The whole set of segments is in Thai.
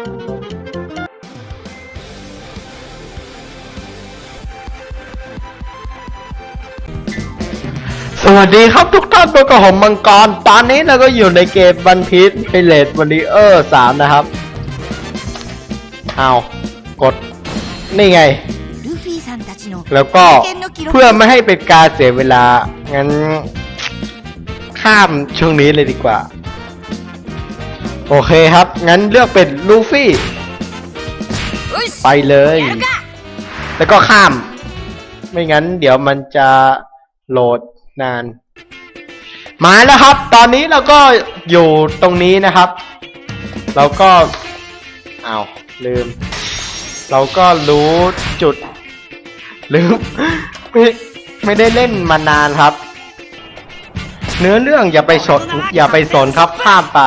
สวัสดีครับทุกท่านพบกรบผมมังกร ตอนนี้เราก็อยู่ในเกมบันพีชไพเลตวันนี้เออร์สามนะครับ เอากด นี่ไง แล้วก็เพื่อไม่ให้เป็นการเสียเวลา งั้น ข้ามช่วงนี้เลยดีกว่า โอเคครับ งั้นเลือกเป็นลูฟี่ ไปเลย แล้วก็ข้าม ไม่งั้นเดี๋ยวมันจะโหลดนาน มาแล้วครับ ตอนนี้เราก็อยู่ตรงนี้นะครับ เราก็อา้าวลืม เราก็รู้จุด ลืม ไม่ไม่ได้เล่นมานานครับ เนื้อเรื่องอย่าไปสนอย่าไปสนครับข้ามไป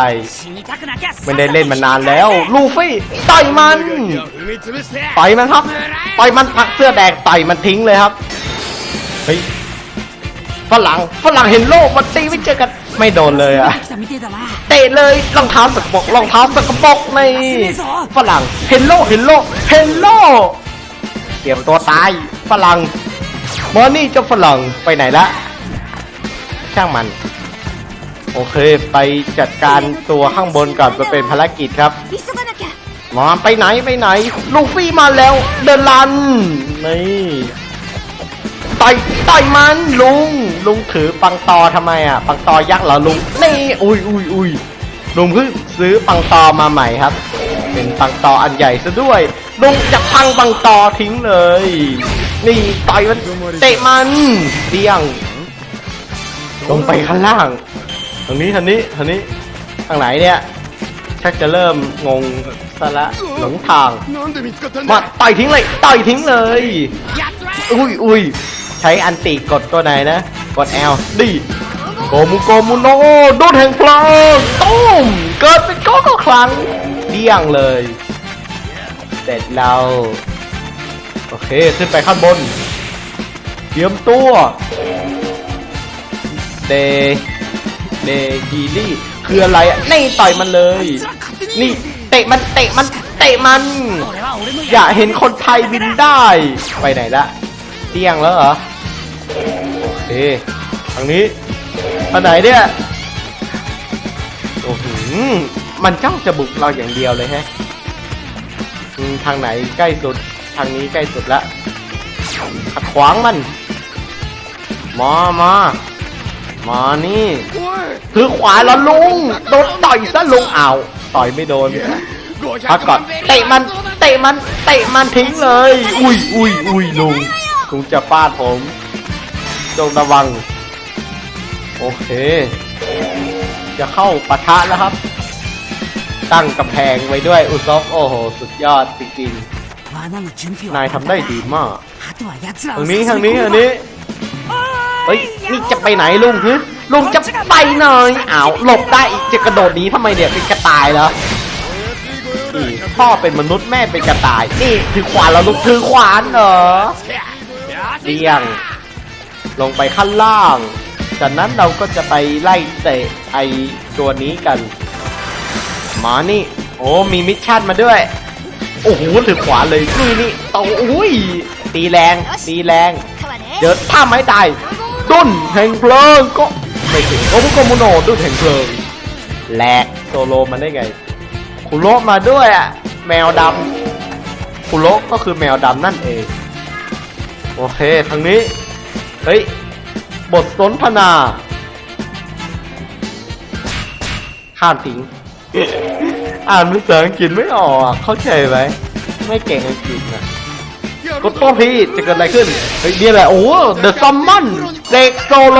ไม่ได้เล่นมานานแล้ว ลูฟี่ต่อยมันต่อยมันครับต่อยมันพักเสื้อแดงต่อยมันทิ้งเลยครับเฮ้ยฝรั่งฝรั่งเห็นโลกมันตีไม่เจอกันไม่โดนเลยอะเตะเลยรองเท้าสกปรกรองเท้าสกปรกในฝรั่งเห็นโลกเห็นโลกเห็นโลกเตรียมตัวตายฝรั่งมอนี่เจ้าฝรั่งไปไหนละ ช่างมัน โอเค ไปจัดการตัวข้างบนก่อนจะเป็นภารกิจครับมาไปไหนไปไหน ลูฟี่มาแล้วเดินลันนี่ไต่อต่มันลุง ลุงถือปังตอทำไมอะ ปังตอยักษ์เหรอลุงนี่อุ้ยอุยอุยลุงเพิ่งซื้อปังตอมาใหม่ครับ เป็นปังตออันใหญ่ซะด้วย ลุงจะพังปังตอทิ้งเลย นี่ไต่มันเตะมันเตี้ยง ลงไปข้างล่างทางนี้ทางนี้ทางนี้ทางไหนเนี่ยชักจะเริ่มงงซะละหลงทางมาต่อยทิ้งเลยต่อยทิ้งเลยอุ้ยอุ้ยใช้อันติกดตัวไหนนะกดแอลดีโกมุโกมุโนโดนแห่งพลังตุ้มเกิดเป็นก็ก็ครั้งเดี่ยงเลย เสร็จเราโอเคขึ้นไปข้างบนเตรียมตัว เดเดยีลี่คืออะไรอะนี่ต่อยมันเลย นี่เตะมันเตะมันเตะมัน อย่าเห็นคนไทยบินได้ ไปไหนละเตียงแล้วเหรอโอเคทางนี้อันไหนเนี่ยโอ้โหมันจ้องจะบุกเราอย่างเดียวเลยฮะทางไหนใกล้สุด ทางนี้ใกล้สุดละขัดขวางมัน มามา มานี่ถือขวาแล้วลุงโดนต่อยซะลุงเอาต่อยไม่โดนพักก่อนเตะมันเตะมันเตะมันทิ้งเลย อุ้ยอุ้ยอุ้ยลุงลุงจะฟาดผมจงระวัง โอเค จะเข้าปะทะแล้วครับ ตั้งกำแพงไว้ด้วยอุซอฟโอ้โห สุดยอดจริงๆนายทำได้ดีมากทางนี้ทางนี้ทางนี้ เฮ้ยนี่จะไปไหนลุงฮึลุงจะไปหน่อยอ้าวหลบได้อีกจะกระโดดหนีทำไมเนี่ยเป็นกระต่ายเหรอนี่พ่อเป็นมนุษย์แม่เป็นกระต่ายนี่ถือขวานแล้วลูกถือขวานเหรอเดียง ลงไปข้างล่าง จากนั้นเราก็จะไปไล่เตะไอตัวนี้กันมานี่ โอ้มีมิชชั่นมาด้วย โอ้โหถือขวานเลยนี่นี่ตอุ้ยตีแรงตีแรงเจอถ้าไม่ตาย ดุนแห่งเพลิงก็ไม่ถึงโอ้โหโกมโนดุนแห่งเพลิงแหลกโซโลมันได้ไงคุโรมาด้วยอะแมวดำคุโรก็คือแมวดำนั่นเอง โอเคทางนี้ เฮ้ย บทสนทนาข้ามทิ้งอ่านภาษาอังกฤษไม่ออกเข้าใจไหมไม่เก่งอังกฤษนะ กดโต้พี่จะเกิดอะไรขึ้นเฮ้ยนี่แหละโอ้เดอะซัมมอนเด็กโซโล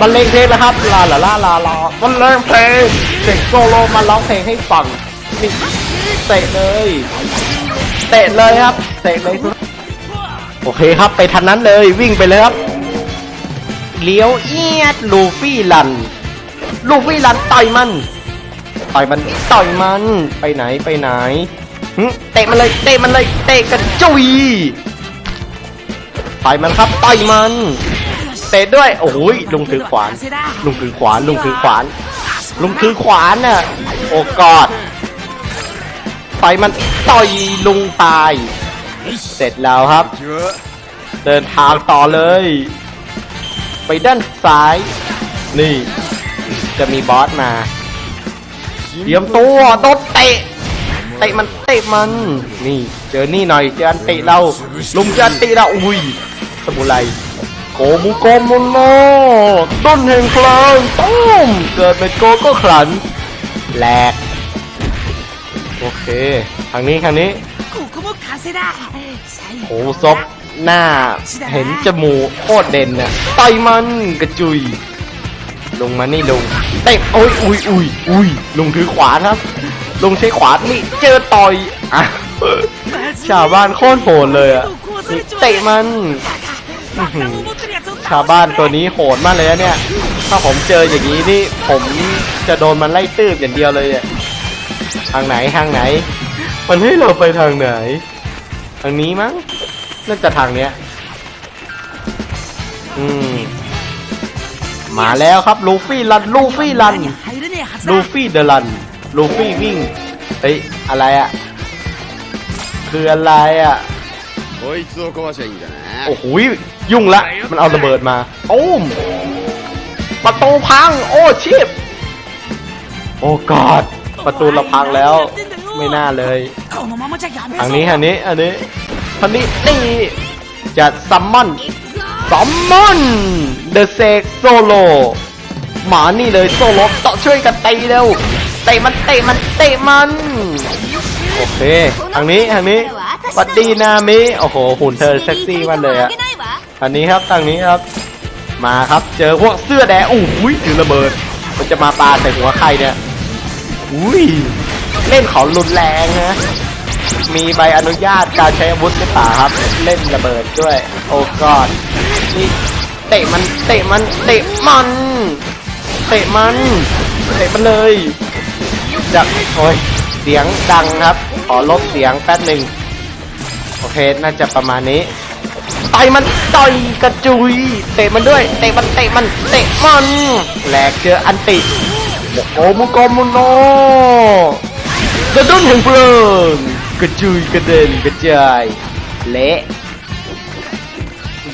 บรรเลงเพลงนะครับลาลาลาลาลาบรรเลงเพลงเด็กโซโลมาร้องเพลงให้ฟังนี่เตะเลยเตะเลยครับเตะเลยโอเคครับไปทันนั้นเลยวิ่งไปเลยครับเลี้ยวเอียดลูฟี่ลัน ลูฟี่ลันต่อยมัน ต่อยมัน ต่อยมัน ไปไหน ไปไหน เตะมันเลย เตะมันเลย เตะกันจุยต่อยมันครับต่อยมัน เตะด้วย โอ้ยลุงถือขวาน ลุงถือขวาน ลุงถือขวาน ลุงถือขวานน่ะ โอ้กอดต่อยมันต่อยลุงตาย เสร็จแล้วครับ เดินทางต่อเลย ไปด้านซ้าย นี่ จะมีบอสมาเตรียมตัวโดนเตะ เตะมันเตะมันนี่ เจอนี่หน่อยเจออันเตะเราลุงเจออันเตะเราอุ้ยสมุไรโกมุโกมุโนต้นแห่งพลังต้มเกิดเป็นโกก็ขันแหลกโอเคทางนี้ทางนี้โหซบหน้าเห็นจมูกโคตรเด่นน่ะต่อยมันกระจุย ลงมานี่ลงเตะโอ้ยอุ้ยอุ้ยอุ้ยลงถือขวาครับ ลงใช้ขวานี่เจอต่อยอะชาวบ้านโคตรโหดเลยอะเตะมันชาวบ้านตัวนี้โหดมากเลยนะเนี่ย ถ้าผมเจออย่างนี้นี่ผมจะโดนมันไล่ตืบอย่างเดียวเลยอะทางไหนทางไหน มันให้เราไปทางไหน ทางนี้มั้งน่าจะทางเนี้ย อืม มาแล้วครับลูฟี่ลันลูฟี่ลันลูฟี่เดลัน ลูฟี่วิ่ง เฮ้ย อะไรอะคืออะไรอะ こいつを壊しゃいいんだな โอ้โหยยุ่งละ มันเอาระเบิดมาโอ้มประตูพัง โอ้ชีพโอ้กอด ประตูเราพังแล้ว ไม่น่าเลย このままじゃやめ ทาง ぞ นี้ทางนี้อันนี้ทางนี้นี่จะซัมมอนซัมมอนเดอะเซกโซโลหมานี่เลยโซโลต่อช่วยกันตีเร็ว เตะมันเตะมันเตะมันโอเคทางนี้ทางนี้วัสดีนามิโอ้โหหุ่นเธอเซ็กซี่มากเลยอะอันนี้ครับทางนี้ครับ มาครับเจอพวกเสื้อแดงโอ้โหถือระเบิด มันจะมาปาใส่หัวใครเนี่ยอุ้ยเล่นของรุนแรงนะมีใบอนุญาตการใช้อาวุธหรือเปล่าครับ เล่นระเบิดด้วย โอ้กอดนี่เตะมันเตะมันเตะมันเตะมันเตะมันเลย จะโอ้ยเสียงดังครับ ขอลบเสียงแป๊บหนึ่งโอเค น่าจะประมาณนี้ต่อยมันต่อยกระจุย เตะมันด้วย เตะมันเตะมันเตะมันแหลกเจออันติโอมุโกมุโนกระดุนแห่งเพลิงกระจุยกระเด็นกระจายเละ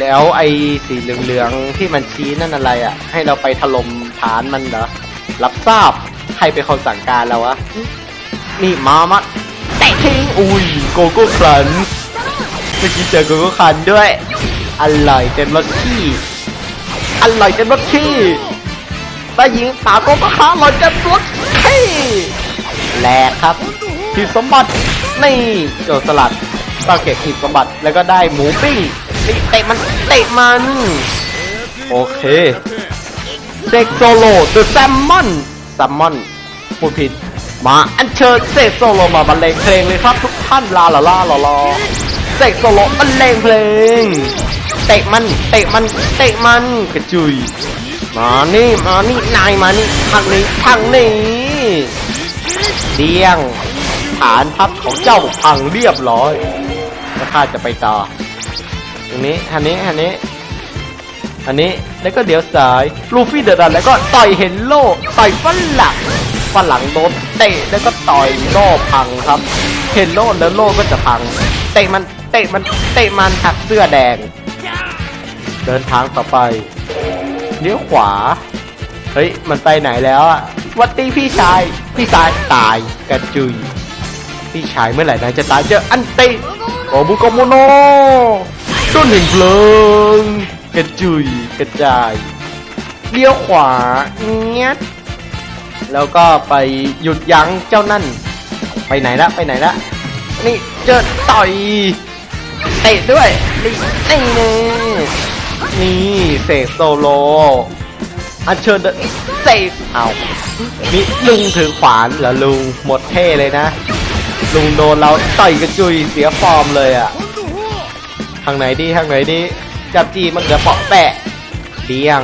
แล้วไอ้สีเหลืองๆที่มันชี้นั่นอะไรอะ ให้เราไปถล่มฐานมันเหรอรับทราบ ใครเป็นคนสั่งการเราววะ นี่มามาเตะทิ้งอุ้ยโกโก้ครันเมื่อกี้เจอโกโก้ครันด้วย อร่อยเต็มรสขี้อร่อยเต็มรสขี้ได้ยิงปากโกโก้ครันอร่อยเต็มรสขี้แลกครับทีมสมบัตินี่โจรสลัดก็เก็บทีมสมบัติแล้วก็ได้หมูปิ้งนี่เตะมันเตะมัน โอเคเซกโซโลเดอะแซมมอน ซมมอนพูดผิด มาอันเชิญเซกโซโลมาบรรเลงเพลงเลยครับทุกท่านลาลาลาลาลาเซกโซโลบรรเลงเพลง เตะมันเตะมันเตะมันกระจุย มานี่มานี่นายมานี่ทางนี้ทางนี้เดี้ยงฐานทัพของเจ้าพังเรียบร้อยแล้วข้าจะไปต่อตรงนี้อันนี้อันนี้ อันนี้แล้วก็เดี๋ยวสายลูฟี่เดือดดันแล้วก็ต่อยเฮนโลต่อยฝรั่งฝรั่งโดนเตะแล้วก็ต่อยโล่พังครับเฮนโลแล้วโล่ก็จะพัง เตะมันเตะมันเตะมันหักเสื้อแดง เดินทางต่อไปเลี้ยวขวา เฮ้ยมันไปไหนแล้วอะวัดดีพี่ชายพี่ชายตายกระจุยพี่ชายเมื่อไหร่นายจะตายเจออันติโอบุโกโมโนต้นหนึ่งเพลิง กระจุยกระจายเลี้ยวขวาเงี้ยแล้วก็ไปหยุดยั้งเจ้านั่น ไปไหนละไปไหนละนี่เจอต่อยเตะด้วยนี่นี่นี่นี่เสกโซโลอันเชิญเดอะเซฟเอานี่ลุงถือขวานเหรอลุงหมดเท่เลยนะ ลุงโดนเราต่อยกระจุยเสียฟอร์มเลยอะทางไหนดีทางไหนดี จับจีมันเกือเปาะแปะเดียง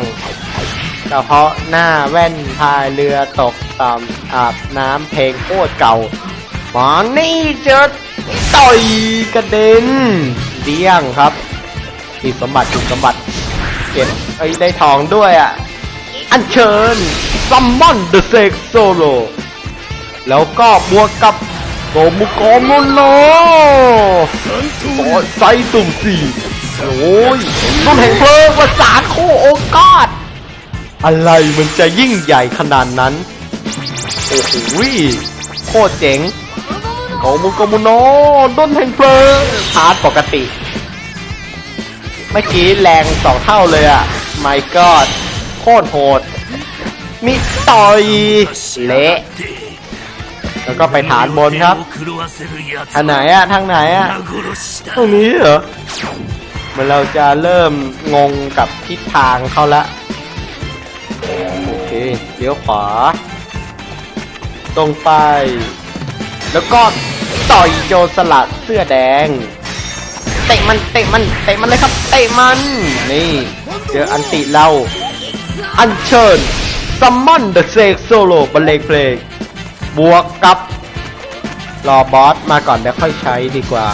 กระเพาะหน้าแว่นพายเรือตกตามอาบน้ำเพลงโคตรเก่าหมอนี่เจอต่อยกระเด็นเดียงครับทีสมบัติทีสมบัติเก็บไอ้ได้ทองด้วยอะ อัญเชิญซัมมอนเดอะเซกโซโลแล้วก็บวกกับมุโกมุโนโอไซสุ่มสี่ โอ้ยต้นแห่งเพลิงประสานคู่โอกาสอะไรมันจะยิ่งใหญ่ขนาดนั้น โอ้โหโคตรเจ๋งโกมุโกมุโอด้นแห่งเพลิงพาร์ทปกติ เมื่อกี้แรงสองเท่าเลยอะไม่กอโคตรโหด มิต่อยเละแล้วก็ไปฐานบนครับทางไหนอะทางไหนอะตรงนี้เหรอ เหมันเราจะเริ่มงงกับทิศทางเขาละ โอเคเลี้ยวขวา ตรงไป แล้วก็ต่อยโจรสลัดเสื้อแดง เตะมันเตะมันเตะมันเลยครับ เตะมัน นี่เจออันติเรา อัญเชิญซัมมอนเดอะเซกโซโลบรรเลงเพลงบวกกับรอบอสมาก่อนแล้วค่อยใช้ดีกว่า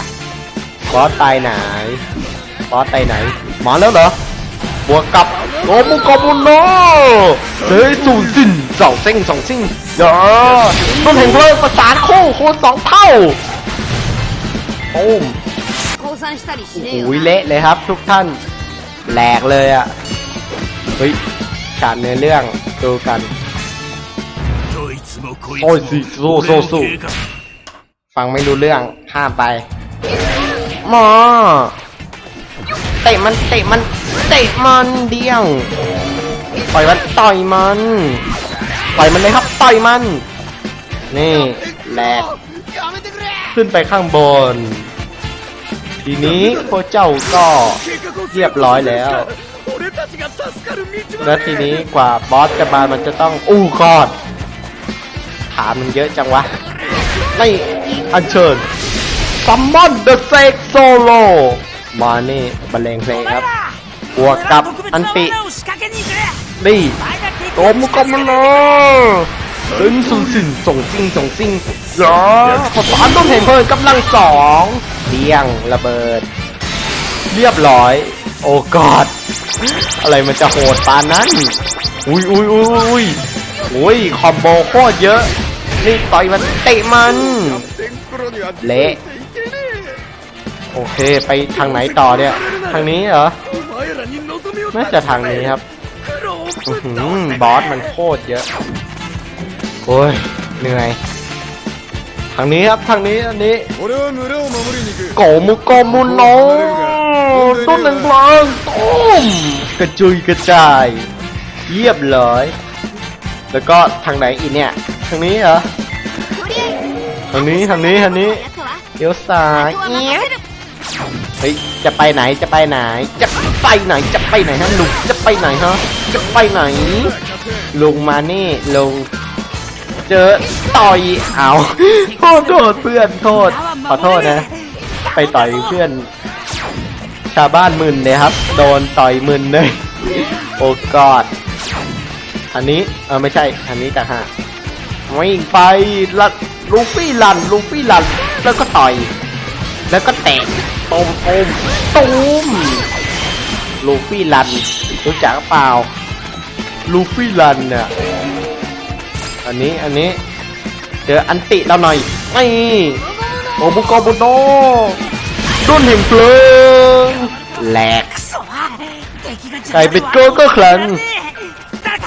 บอสตายไหน บอสไปไหน มาแล้วเหรอบวกกับโอมุกอมุนโนเฮ้ยสูสิ้นสองซิ่งสองซิ้งเด้อต้นแห่งเพลิงประสานคู่คูณสองเท่าโอ้มโอ้ยเละเลยครับทุกท่านแหลกเลยอะเฮ้ยการในเรื่องดูกันโอ้ยสิสู้สู้สู้ฟังไม่รู้เรื่องห้ามไปหมอ เตะมันเตะมันเตะมันเดียงปล่อยมันต่อยมันปล่อยมันเลยครับต่อยมัน นี่แหลกขึ้นไปข้างบน ทีนี้พวกเจ้าก็เรียบร้อยแล้วแล้วทีนี้กว่าบอสจะมามันจะต้องอู้กอดฐานมันเยอะจังวะไม่อัญเชิญซัมมอนเดอะเซกโซโล มาเน่บรรเลงเพลงครับบวกกับอันตินี่โตมก็มันเลยตึงสุนสินส่งซิงส่งซิงหรอผสานต้นเห็นเพลินกำลังสองเลี่ยงระเบิด เรียบร้อย โอ้กอดอะไรมันจะโหดปานนั้น อุ้ยอุ้ยอุ้ยอุ้ยอุ้ยคอมโบโคตรเยอะ นี่ต่อยมันเตะมัน เละ โอเคไปทางไหนต่อเนี่ย ทางนี้เหรอน่าจะทางนี้ครับบอสมันโคตรเยอะ โอ้ยเหนื่อย ทางนี้ครับทางนี้อันนี้โกมุโกมุนโนต้นหนึ่งเพลิงต้มกระจุยกระจาย เยียบเลย แล้วก็ทางไหนอีกเนี่ย ทางนี้เหรอทางนี้ทางนี้ทางนี้เดี๋ยวซ้ายเนี้ย เฮ้ยจะไปไหนจะไปไหน จะไปไหนจะไปไหนฮะลุงจะไปไหนฮะจะไปไหนลุงมานี่ลุงเจอต่อยเอาโทษโทษเพื่อนโทษขอโทษนะ ไปต่อยเพื่อน ชาวบ้านมึนเลยครับ โดนต่อยมึนเลยโอ้กอดอันนี้เออไม่ใช่ อันนี้แต่ฮะวิ่งไปลัดลูฟี่ลันลูฟี่ลัน แล้วก็ต่อย แล้วก็เตะ ต้มต้มต้มลูฟี่รันรู้จักเปล่าลูฟี่รันเนี่ยอันนี้อันนี้เจออันติเราหน่อยไอโอบุโกบุโนต้นเห่งเพลงแหลกไก่เป็ดโกก็คลัน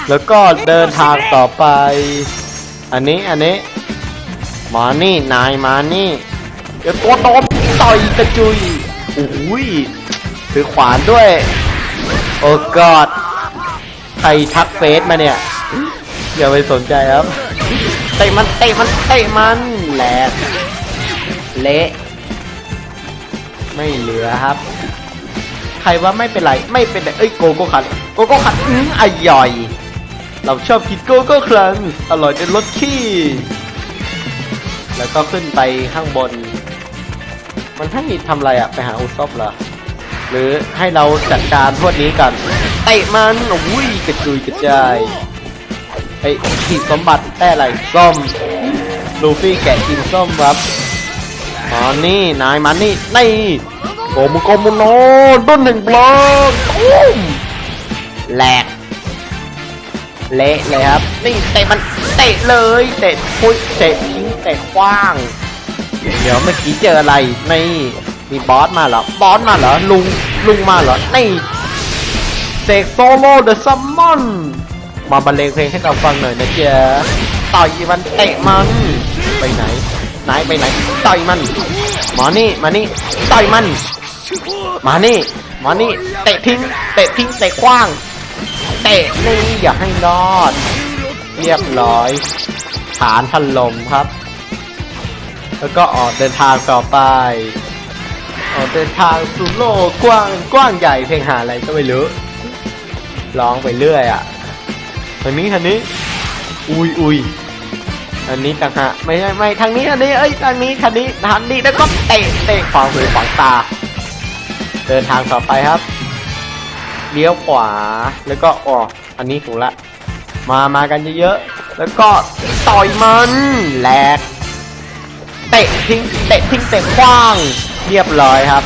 แล้วก็เดินทางต่อไป อันนี้อันนี้มานี่นายมานี่เดี๋ยวตัวโดนต่อยกระจุย โอ้ยถือขวานด้วย โอ้กอดใครทักเฟซมาเนี่ย อย่าไปสนใจครับ เตะมันเตะมันเตะมันแหลกเละไม่เหลือครับ ใครว่าไม่เป็นไรไม่เป็นไรเอ้ยโกโก้คันโกโก้คันอื้ออย่อย เราชอบกินโกโก้ครันอร่อยจนลดขี้ แล้วก็ขึ้นไปข้างบน มันให้ทำอะไรอะไปหาอุซบเหรอหรือให้เราจัดการพวกนี้กันเตะมันอุ้ยกระจุยกระจายไอ้ขีดสมบัติได้อะไรส้มลูฟี่แกะกินส้มครับอ๋อนี่นายมานี่นี่โกมุโกมุโนดุนหนึ่งบล็อกตุ้มแหลกเละเลยครับ นี่เตะมันเตะเลยเตะพุยเตะทิ้งเตะคว้าง เดี๋ยวเมื่อกี้เจออะไรนี่มีบอสมาเหรอบอสมาเหรอลุงลุงมาเหรอนี่เสกโซโล่เดอะซัมมอนมาบรรเลงเพลงให้เราฟังหน่อยนะเจ๊ต่อยมันเตะมันไปไหนไหนไปไหนต่อยมันมานี่มานี่ต่อยมันมานี่มานี่เตะทิ้งเตะทิ้งเตะขว้างเตะนี่อย่าให้รอด เรียบร้อยฐานถล่มครับ แล้วก็ออกเดินทางต่อไป ออกเดินทางสู่โลกกว้างกว้างใหญ่เพลงหาอะไรก็ไม่รู้ร้องไปเรื่อยอะทางนี้ทางนี้ อุยอุยอันนี้ต่างหากไม่ไม่ไม่ทางนี้อันนี้เอ้ยทางนี้ทางนี้ทางนี้แล้วก็เตะเตะขวางหูขวางตา เดินทางต่อไปครับเลี้ยวขวาแล้วก็อ๋ออันนี้ถูกละ มามากันเยอะๆแล้วก็ต่อยมันแหลก เตะทิ้งเตะทิ้งเตะขว้าง เรียบร้อยครับ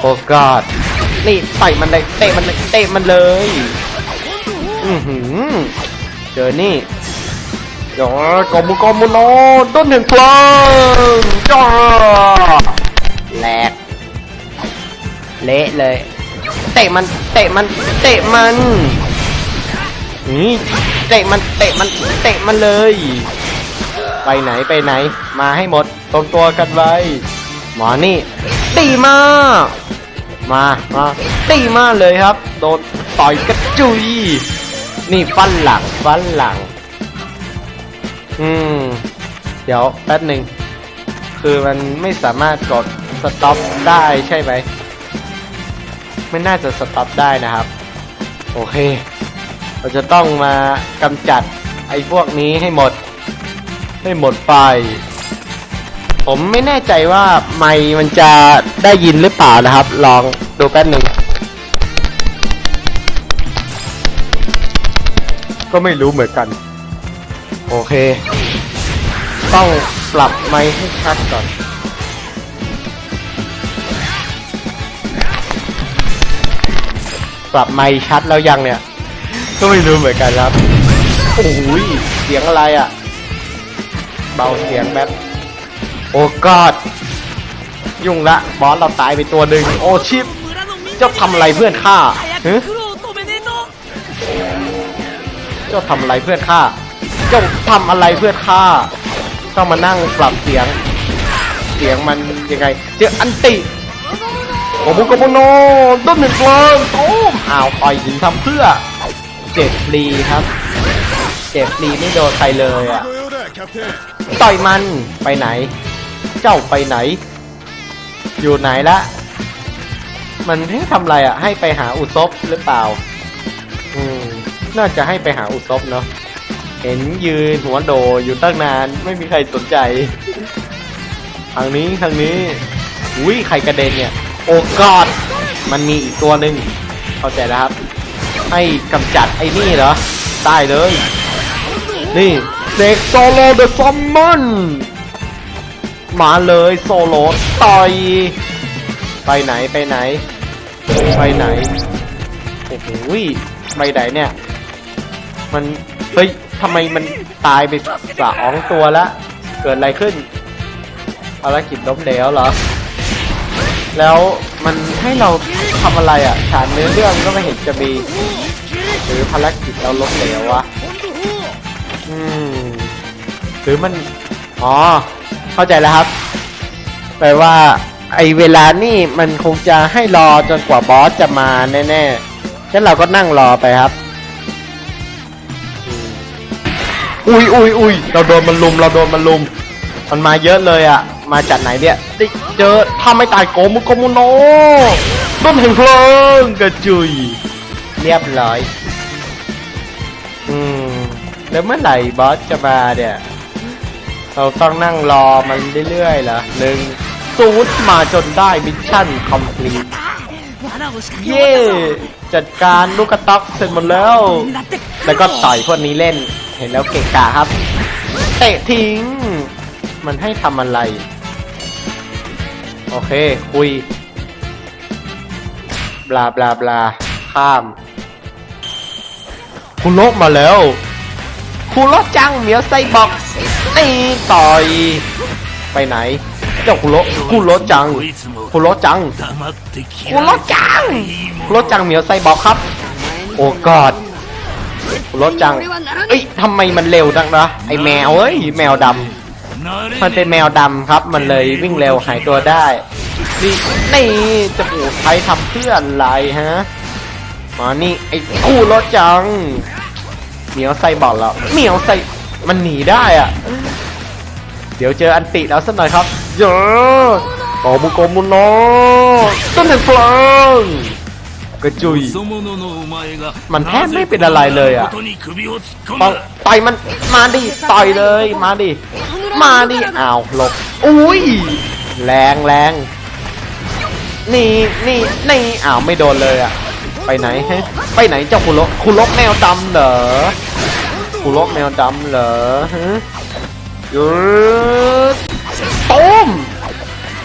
โอ้กอดนี่ต่มันเลยเตะมันเลยเตะมันเลย อือหือเจอนี่เดี๋ยวกอมุกอมุโนต้นหนึ่งเพลิงจ้าแหลกเละเลย เตะมันเตะมันเตะมันนี่เตะมันเตะมันเตะมันเลย ไปไหนไปไหน มาให้หมดตรงตัวกันไว้ หมอนี่ตีมากมามาตีมากเลยครับ โดนต่อยกระจุย นี่ฟันหลังฟันหลัง อืม เดี๋ยวแป๊บหนึ่ง คือมันไม่สามารถกดสต็อปได้ใช่ไหม ไม่น่าจะสต็อปได้นะครับ โอเค เราจะต้องมากำจัดไอ้พวกนี้ให้หมด ให้หมดไป ผมไม่แน่ใจว่าไมค์มันจะได้ยินหรือเปล่านะครับ ลองดูแป๊บหนึ่ง ก็ไม่รู้เหมือนกัน โอเค ต้องปรับไมค์ให้ชัดก่อน ปรับไมค์ชัดแล้วยังเนี่ย ก็ไม่รู้เหมือนกันครับ โอ้ยเสียงอะไรอะ่ะ เบาเสียงแป๊โอ้กอดยุ่งละบอสเราตายไปตัวหนึ่งโอ้ชิปจะทำอะไรเพื่อนข้าเจ้าทำอะไรเพื่อนข้าเจ้าทำอะไรเพื่อนข้าต้อมานั่งปรับเสียง เสียงมันยังไงเจออันติโอบุโกบุโนต้นหนึ่งกลางโอ้อาวคอยหินทำเพื่อเจ็บฟรีครับ เจ็บฟรีไม่โดนใครเลยอะ ต่อยมันไปไหน เจ้าไปไหน อยู่ไหนละมันให้ทำอะไรอะ ให้ไปหาอุซบหรือเปล่า อืม น่าจะให้ไปหาอุซบเนาะเห็นยืนหัวโดอยู่ตั้งนานไม่มีใครสนใจ ทางนี้ทางนี้ อุ้ยใครกระเด็นเนี่ย โอ้กอดมันมีอีกตัวหนึ่งเข้าใจแล้วครับ ให้กำจัดไอ้นี่เหรอ ได้เลย นี่ เด็กโซโลเดอะซัมมอนมาเลยโซโลต่อย ไปไหนไปไหน ไปไหน โอ้โหไปไหนเนี่ย มัน เฮ้ยทำไมมันตายไปสองตัวละ เกิดอะไรขึ้นภารกิจล้มเหลวเหรอ แล้วมันให้เราทำอะไรอะฉานเนื้อเรื่องก็ไม่เห็นจะมี หรือภารกิจเราล้มเหลววะ อืม หรือมัน อ๋อ เข้าใจแล้วครับ แปลว่า ไอเวลานี่มันคงจะให้รอจนกว่าบอสจะมาแน่ๆฉะนั้นเราก็นั่งรอไปครับ อุ้ยอุ้ยอุ้ยเราโดนมันลุม เราโดนมันลุม มันมาเยอะเลยอะมาจากไหนเนี่ยได้เจอ ถ้าไม่ตายโกมุโกมุโนต้นแห่งเพลิงกระจุย เรียบร้อย อืม แล้วเมื่อไหร่บอสจะมาเนี่ย เราต้องนั่งรอมันเรื่อยๆเหรอหนึ่งซูดมาจนได้มิชชั่นคอมพลีทเย่จัดการลูกกระต๊อกเสร็จหมดแล้ว แล้วก็ต่อยพวกนี้เล่น เห็นแล้วเกะกะครับ เตะทิ้ง มันให้ทำอะไร โอเค คุย บลาบลาบลาข้าม คุณโรมาแล้ว คุณโรจังเหมียวไซบอก ไอ้ต่อย ไปไหน เจ้าคุโรคุโรจังคุโรจังคุโรจังคุโรจังเหมียวไซบอลครับ โอ้กอดคุโรจังเอ้ยทำไมมันเร็วจังนะไอแมวเอ้ยแมวดำมันเป็นแมวดำครับ มันเลยวิ่งเร็วหายตัวได้นี่จะปู่ใครทำเพื่ออะไรฮะมานี่ไอ้คู่รถจัง เหมียวไซบอลแล้วเหมียวไซมันหนีได้อะ เดี๋ยวเจออันติแล้วสักหน่อยครับเยอะต่อมุกมุนโนต้นแห่งเพลิงกระจุย มันแทบไม่เป็นอะไรเลยอะต่อยมันมาดิต่อยเลยมาดิมาดิอ้าวหลบอุ้ยแรงแรงนี่นี่นี่อ้าวไม่โดนเลยอะไปไหนไปไหนเจ้าคุลกคุลกแมวดำเหรอคุลกแมวดำเหรอ ยืดต้ม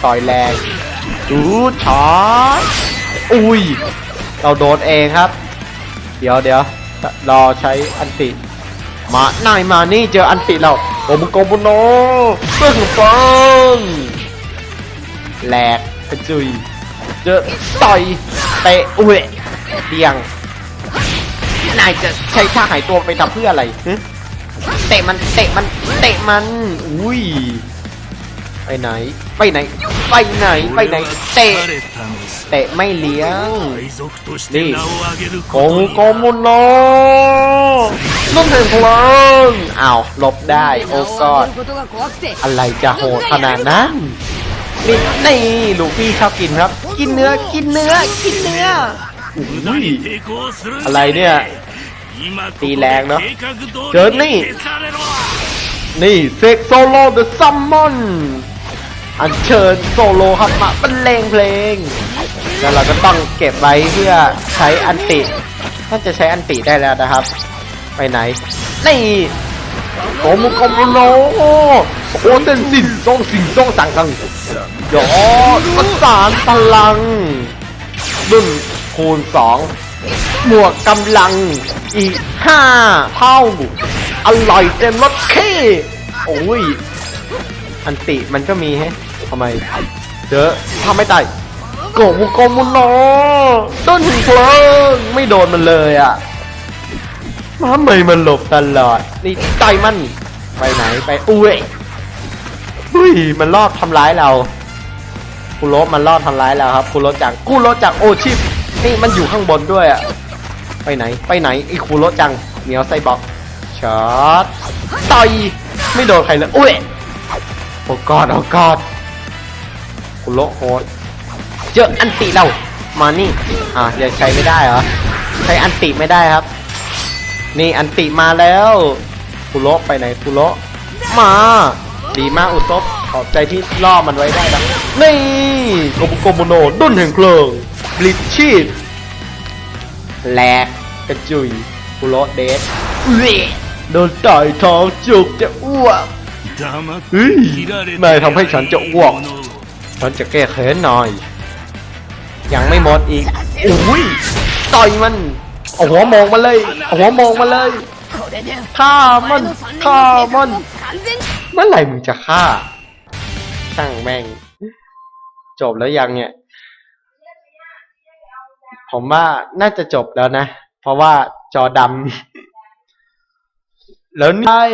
ต่อยแรงดูช็อตอุ้ย เราโดนเองครับ เดี๋ยวเดี๋ยวรอใช้อันติ มานายมานี่เจออันติเราโกมุโกมุโนเพื่อนฟังแหลกกระจุยเจอต่อยเตะอุ้ยเดียงนายจะใช้ท่าหายตัวไปทำเพื่ออะไร เตะมันเตะมันเตะมันอุ้ยไปไหน ไปไหน ไปไหนไปไหนเตะเตะไม่เลี้ยงนี่โกโกมุนโลนุ่มถึนพลังอ้าวลบได้โอ้กอดอะไรจะโหดขนาดนั้นนี่นี่ลูฟี่ชอบกินครับ กินเนื้อกินเนื้อกินเนื้ออะไรเนี่ย ตีแรงเนาะเจอนี่ นี่เซ็กโซโลเดอะซัมมอนอันเชิญโซโลฮับมาป็นเลงเพลง แล้วเราก็ต้องเก็บไว้เพื่อใช้อันติน่าจะใช้อันติได้แล้วนะครับ ไปไหน นี่โกมุกมโนโอเต้นสินซ่องสินซ่องสังสังยอดประสานพลังหนึ่งคูณสอง หมวกกำลังอีกห้าเท่าอร่อยเต็มรสเค้โอ้ย อันติมันก็มีแฮะทำไมเจอทำไม่ตายโกมุโกมุโนต้นหินเพลิงไม่โดนมันเลยอะทำไมมันหลบตลอด นี่ต่อยมัน ไปไหนไปอุ้ยอุ้ยมันรอบทำร้ายเราคุโรมันรอบทำร้ายเราครับคุโรจังคุโรจังโอชิป นี่มันอยู่ข้างบนด้วยอะไปไหน ไปไหนไอ้คุโรจังเหนียวไซบอกช็อตต่อยไม่โดนใครเลยอุ้ยโอ้กอดโอ้กอดคุโรโหดเจออันติเรามานี่อะยังใช้ไม่ได้เหรอใช้อันติไม่ได้ครับ นี่อันติมาแล้วคุโรไปไหนคุโรมา ดีมากอุซบขอบใจที่ล่อมันไว้ได้นะนี่โกโมโกโมโนดุนแห่งเพลิง ลิชชีพแหลกกระจุยกุโรเดสโดนต่อยท้องจุกจะอ้วกเฮ้ยนายทำให้ฉันจะอ้วก ฉันจะแก้แค้นหน่อย ยังไม่หมดอีกโอ้ยต่อยมันเอาหัวมองมาเลยเอาหัวมองมาเลยฆ่ามันฆ่ามันเมื่อไหร่มึงจะฆ่าตั้งแม่ง จบแล้วยังเนี่ย ผมว่าน่าจะจบแล้วนะ เพราะว่าจอดำแล้วนี่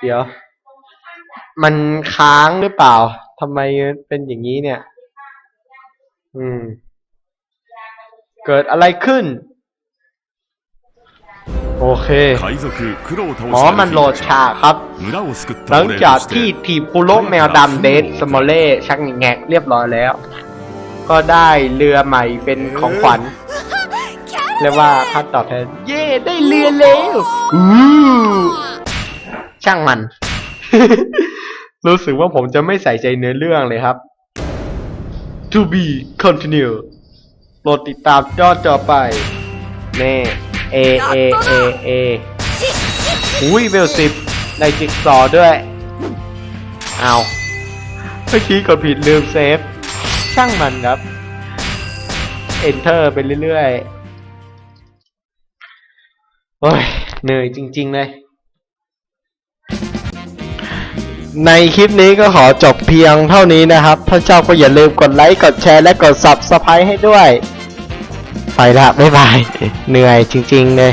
เดี๋ยว มันค้างหรือเปล่าทำไมเป็นอย่างนี้เนี่ย อืม เกิดอะไรขึ้น โอเคหมอมันโหลดฉากครับ หลังจากที่ทีมปุโรแมวดำเดสสมอลเล่ชักแงกเรียบร้อยแล้ว ก็ได้เรือใหม่เป็นของขวัญเรียกว่าค่าตอบแทน เย่ได้เรือแล้วอู้ช่างมัน รู้สึกว่าผมจะไม่ใส่ใจเนื้อเรื่องเลยครับ To be continue โปรดติดตามตอนต่อไปเน่ A A A A อุ้ยเวลสิบได้จิ๊กซอว์ด้วย เอาเมื่อกี้กดผิดลืมเซฟ ช่างมันครับ Enter ไปเรื่อยๆ โอ้ย เหนื่อยจริง ๆ เลย ในคลิปนี้ก็ขอจบเพียงเท่านี้นะครับ ถ้าชอบก็อย่าลืมกดไลค์ กดแชร์ และกด Subscribe ให้ด้วย ไปละ บ๊ายบาย เหนื่อยจริง ๆ เลย